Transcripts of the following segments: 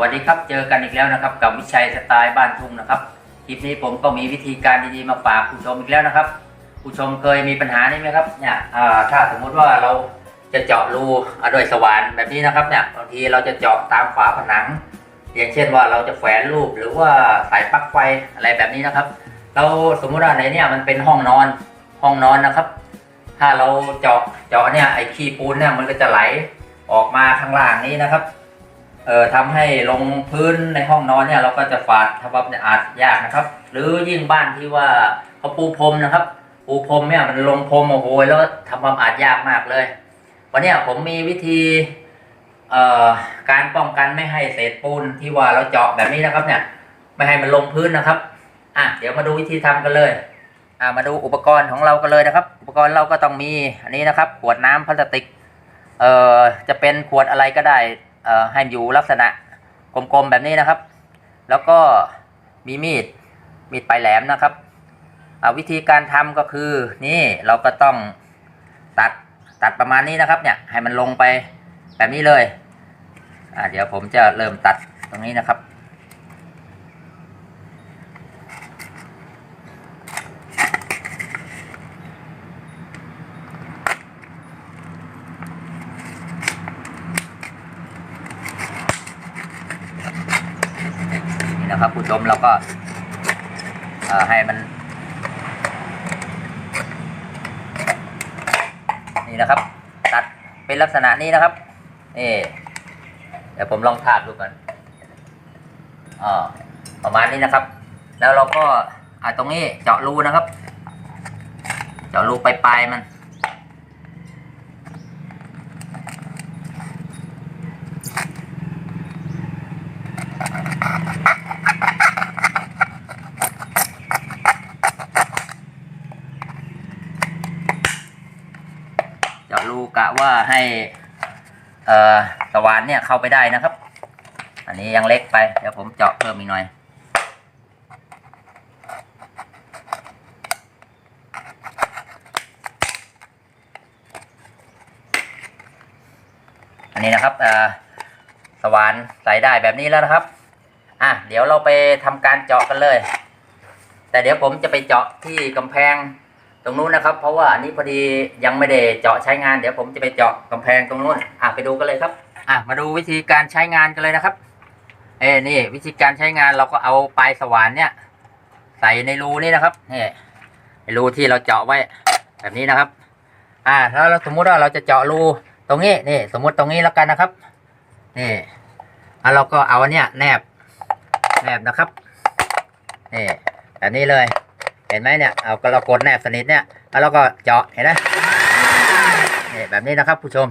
วัสดีครับ เจอกันอีกแล้วนะครับ กับวิชัยสไตล์บ้านทุ่งนะครับ คลิปนี้ผมก็มีวิธีการดีๆมาฝากผู้ชมอีกแล้วนะครับ ผู้ชมเคยมีปัญหานี้ไหมครับ เนี่ยถ้าสมมุติว่าเราจะเจาะรูอ่าด้วยสว่านแบบนี้นะครับเนี่ย บางทีเราจะเจาะตามฝาผนัง อย่างเช่นว่าเราจะแขวนรูปหรือว่าสายปลั๊กไฟอะไรแบบนี้นะครับ เราสมมุติว่าในเนี่ยมันเป็นห้องนอน ห้องนอนนะครับ ถ้าเราเจาะ เจาะเนี่ยไอ้ขี้ปูนเนี่ยมันก็จะไหลออกมาข้างล่างนี้นะครับ เอ่อทำให้ลงพื้นในห้องนอนเนี่ยเราก็จะฝาดทำความสะอาดยากนะครับ หรือยิ่งบ้านที่ว่าเขาปูพรมนะครับ ปูพรมเนี่ยมันลงพรมโอ้โหแล้วทำความอาดยากมากเลย วันนี้ผมมีวิธีเอ่อการป้องกันไม่ให้เศษปูนที่ว่าเราเจาะแบบนี้นะครับเนี่ยไม่ให้มันลงพื้นนะครับอะเดี๋ยวมาดูวิธีทำกันเลยอ่ามาดูอุปกรณ์ของเรากันเลยนะครับ อุปกรณ์เราก็ต้องมีอันนี้นะครับ ขวดน้ำพลาสติกเอ่อจะเป็นขวดอะไรก็ได้ ให้อยู่ลักษณะกลมๆแบบนี้นะครับ แล้วก็มีมีดมีดปลายแหลมนะครับอ่าวิธีการทำก็คือนี่เราก็ต้องตัดตัดประมาณนี้นะครับเนี่ยให้มันลงไปแบบนี้เลยเดี๋ยวผมจะเริ่มตัดตรงนี้นะครับ นะครับผู้ชมเราก็ให้มัน นี่นะครับ ตัดเป็นลักษณะนี้นะครับนี่เดี๋ยวผมลองถาดดูก่อนอ่าประมาณนี้นะครับ แล้วเราก็อ่าตรงนี้เจาะรูนะครับ เจาะรูไปลายมัน จาะรูกะว่าให้เอ่อสว่านเนี่ยเข้าไปได้นะครับ อันนี้ยังเล็กไป เดี๋ยวผมเจาะเพิ่มอีกหน่อย อันนี้นะครับเอ่อสว่านใส่ได้แบบนี้แล้วนะครับ อะเดี๋ยวเราไปทำการเจาะกันเลย แต่เดี๋ยวผมจะไปเจาะที่กำแพง ตรงนู้นนะครับ เพราะว่าอันนี้พอดียังไม่ได้เจาะใช้งานเดี๋ยวผมจะไปเจาะกำแพงตรงนู้นอะไปดูกันเลยครับ อะมาดูวิธีการใช้งานกันเลยนะครับ เอ้นี่ วิธีการใช้งานเราก็เอาปลายสว่านเนี่ย ใส่ในรูนี่นะครับนี่ในรูที่เราเจาะไว้แบบนี้นะครับ อ่าแล้วเราสมมุติว่าเราจะเจาะรูตรงนี้นี่ สมมุติตรงนี้แล้วกันนะครับนี่แล้วเราก็เอาเนี้ยแนบแนบนะครับนี่แบบนี้เลย เห็นไหมเนี่ยเอาก็เรากดแนบสนิทเนี่ยแล้วเราก็เจาะเห็นไหมนี่แบบนี้นะครับผู้ชม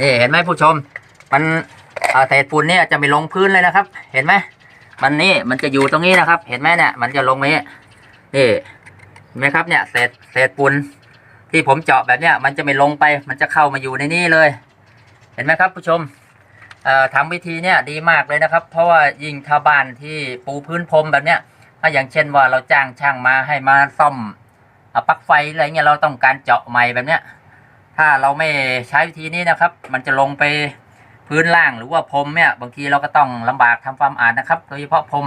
นี่เห็นไหมผู้ชม มันเศษฝุ่นเนี่ยจะไม่ลงพื้นเลยนะครับ เห็นไหมมันนี่มันจะอยู่ตรงนี้นะครับ เห็นไหมเนี่ยมันจะลงมานี่นี่เห็นไหมครับเนี่ยเศษเศษฝุ่น ที่ผมเจาะแบบเนี้ยมันจะไม่ลงไปมันจะเข้ามาอยู่ในนี้เลย เห็นไหมครับผู้ชมเอ่อทำวิธีเนี้ยดีมากเลยนะครับ เพราะว่ายิ่งถ้าบ้านที่ปูพื้นพรมแบบเนี้ยถ้าอย่างเช่นว่าเราจ้างช่างมาให้มาซ่อมอปลั๊กไฟอะไรเงี้ยเราต้องการเจาะใหม่แบบเนี้ยถ้าเราไม่ใช้วิธีนี้นะครับ มันจะลงไปพื้นล่างหรือว่าพรมเนี่ยบางทีเราก็ต้องลำบากทำความอาดนะครับ โดยเฉพาะพรม